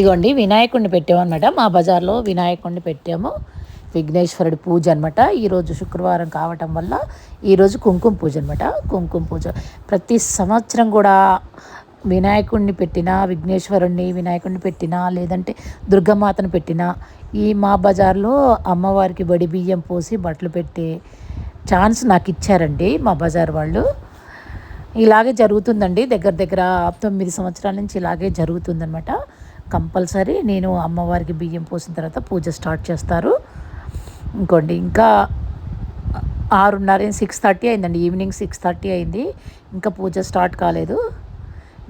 ఇగోండి వినాయకుడిని పెట్టామన్నమాట మా బజార్లో వినాయకుడిని పెట్టాము. విఘ్నేశ్వరుడి పూజ అనమాట ఈరోజు శుక్రవారం కావటం వల్ల ఈరోజు కుంకుమ పూజ అనమాట కుంకుమ పూజ. ప్రతి సంవత్సరం కూడా వినాయకుడిని పెట్టినా విఘ్నేశ్వరుణ్ణి వినాయకుడిని పెట్టినా లేదంటే దుర్గమాతను పెట్టినా ఈ మా బజార్లో అమ్మవారికి బడి బియ్యం పోసి బట్టలు పెట్టే ఛాన్స్ నాకు ఇచ్చారండి మా బజార్ వాళ్ళు. ఇలాగే జరుగుతుందండి. దగ్గర దగ్గర తొమ్మిది సంవత్సరాల నుంచి ఇలాగే జరుగుతుందనమాట కంపల్సరీ నేను అమ్మవారికి బియ్యం పోసిన తర్వాత పూజ స్టార్ట్ చేస్తారు. ఇంకోండి ఇంకా ఆరున్నర సిక్స్ థర్టీ అయిందండి ఈవినింగ్ సిక్స్ థర్టీ అయింది. ఇంకా పూజ స్టార్ట్ కాలేదు.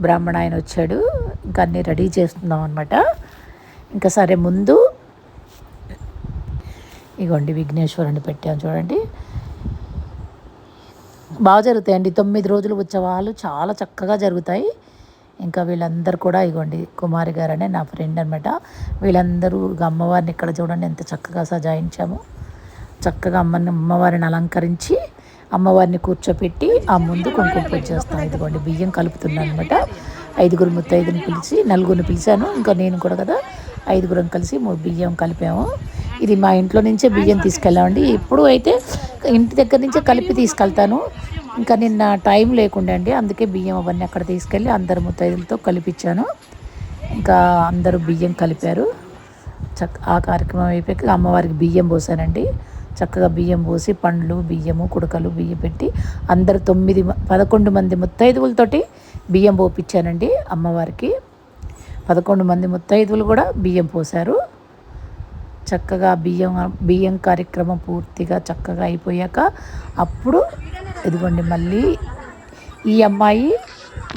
బ్రాహ్మణ ఆయన వచ్చాడు. ఇంకా అన్నీ రెడీ చేస్తున్నాం అనమాట ఇంకా సరే ముందు ఇగోండి విఘ్నేశ్వరుని పెట్టాను చూడండి. బాగా జరుగుతాయండి తొమ్మిది రోజులు ఉత్సవాలు చాలా చక్కగా జరుగుతాయి. ఇంకా వీళ్ళందరూ కూడా ఇగోండి కుమారి గారనే నా ఫ్రెండ్ అనమాట వీళ్ళందరూ అమ్మవారిని ఇక్కడ చూడండి ఎంత చక్కగా సజాయించాము చక్కగా అమ్మని అమ్మవారిని అలంకరించి అమ్మవారిని కూర్చోపెట్టి ఆ ముందు కుంకుమ పూజ ఇదిగోండి బియ్యం కలుపుతున్నాను అనమాట ఐదుగురు ముత్తైదుని పిలిచి నలుగురిని పిలిచాను. ఇంకా నేను కూడా కదా ఐదుగురం కలిసి బియ్యం కలిపాము. ఇది మా ఇంట్లో నుంచే బియ్యం తీసుకెళ్ళామండి. ఇప్పుడు అయితే ఇంటి దగ్గర నుంచే కలిపి తీసుకెళ్తాను. ఇంకా నిన్న టైం లేకుండా అండి. అందుకే బియ్యం అవన్నీ అక్కడ తీసుకెళ్ళి అందరు ముత్తైదులతో కలిపించాను ఇంకా అందరూ బియ్యం కలిపారు. చక్క ఆ కార్యక్రమం అయిపోయాక అమ్మవారికి బియ్యం పోసానండి. చక్కగా బియ్యం పోసి పండ్లు బియ్యము కుడకలు బియ్యం పెట్టి అందరు తొమ్మిది పదకొండు మంది ముత్తైదువులతోటి బియ్యం పోపించానండి అమ్మవారికి. పదకొండు మంది ముత్తైదువులు కూడా బియ్యం పోశారు చక్కగా బియ్యం బియ్యం కార్యక్రమం పూర్తిగా చక్కగా అయిపోయాక అప్పుడు ఇదిగోండి మళ్ళీ ఈ అమ్మాయి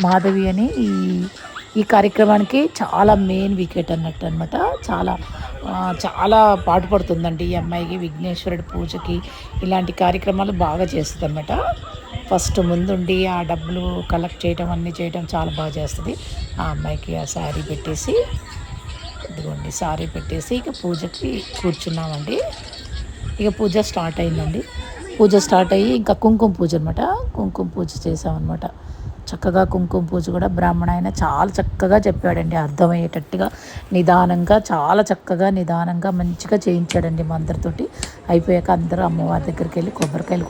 మాధవి అని ఈ ఈ కార్యక్రమానికి చాలా మెయిన్ వికెట్ అన్నట్టు అనమాట చాలా చాలా పాటుపడుతుందండి ఈ అమ్మాయికి విఘ్నేశ్వరుడి పూజకి. ఇలాంటి కార్యక్రమాలు బాగా చేస్తుంది అనమాట ఫస్ట్ ముందుండి ఆ డబ్బులు కలెక్ట్ చేయడం అన్నీ చేయడం చాలా బాగా చేస్తుంది. ఆ అమ్మాయికి ఆ శారీ పెట్టేసి ఇదిగోండి శారీ పెట్టేసి ఇక పూజకి కూర్చున్నామండి. ఇక పూజ స్టార్ట్ అయిందండి. పూజ స్టార్ట్ అయ్యి ఇంకా కుంకుమ పూజ అనమాట కుంకుమ పూజ చేసామన్నమాట చక్కగా కుంకుమ పూజ కూడా బ్రాహ్మణ ఆయన చాలా చక్కగా చెప్పాడండి. అర్థమయ్యేటట్టుగా నిదానంగా చాలా చక్కగా నిదానంగా మంచిగా చేయించాడండి మా అందరితోటి అయిపోయాక అందరూ అమ్మవారి దగ్గరికి వెళ్ళి కొబ్బరికాయలు